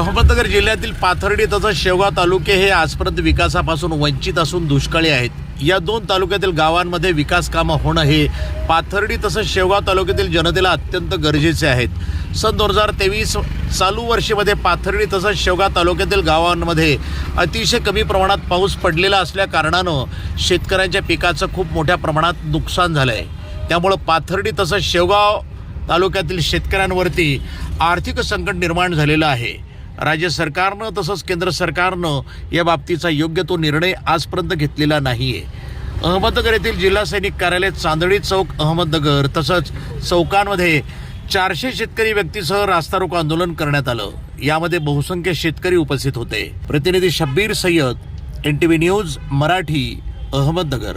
अहमदनगर जिल्ह्यातील पाथर्डी तसंच शेवगाव तालुके हे आजपर्यंत विकासापासून वंचित असून दुष्काळी आहेत. या दोन तालुक्यातील गावांमध्ये विकास कामं होणं हे पाथर्डी तसंच शेवगाव तालुक्यातील जनतेला अत्यंत गरजेचे आहेत. सन दोन हजार तेवीस चालू वर्षीमध्ये पाथर्डी तसंच शेवगाव तालुक्यातील गावांमध्ये अतिशय कमी प्रमाणात पाऊस पडलेला असल्या कारणानं शेतकऱ्यांच्या पिकाचं खूप मोठ्या प्रमाणात नुकसान झालं आहे त्यामुळं पाथर्डी तसंच शेवगाव तालुक्यातील शेतकऱ्यांवरती आर्थिक संकट निर्माण झालेलं आहे. राज्य सरकारनं तसंच केंद्र सरकारनं या बाबतीचा योग्य तो निर्णय आजपर्यंत घेतलेला नाही आहे अहमदनगर येथील जिल्हा सैनिक कार्यालय चांदणी चौक अहमदनगर तसंच चौकांमध्ये चारशे शेतकरी व्यक्तीसह रास्ता रोको आंदोलन करण्यात आलं. यामध्ये बहुसंख्य शेतकरी उपस्थित होते. प्रतिनिधी Shabbir Sayyad N T V news Marathi Ahmednagar.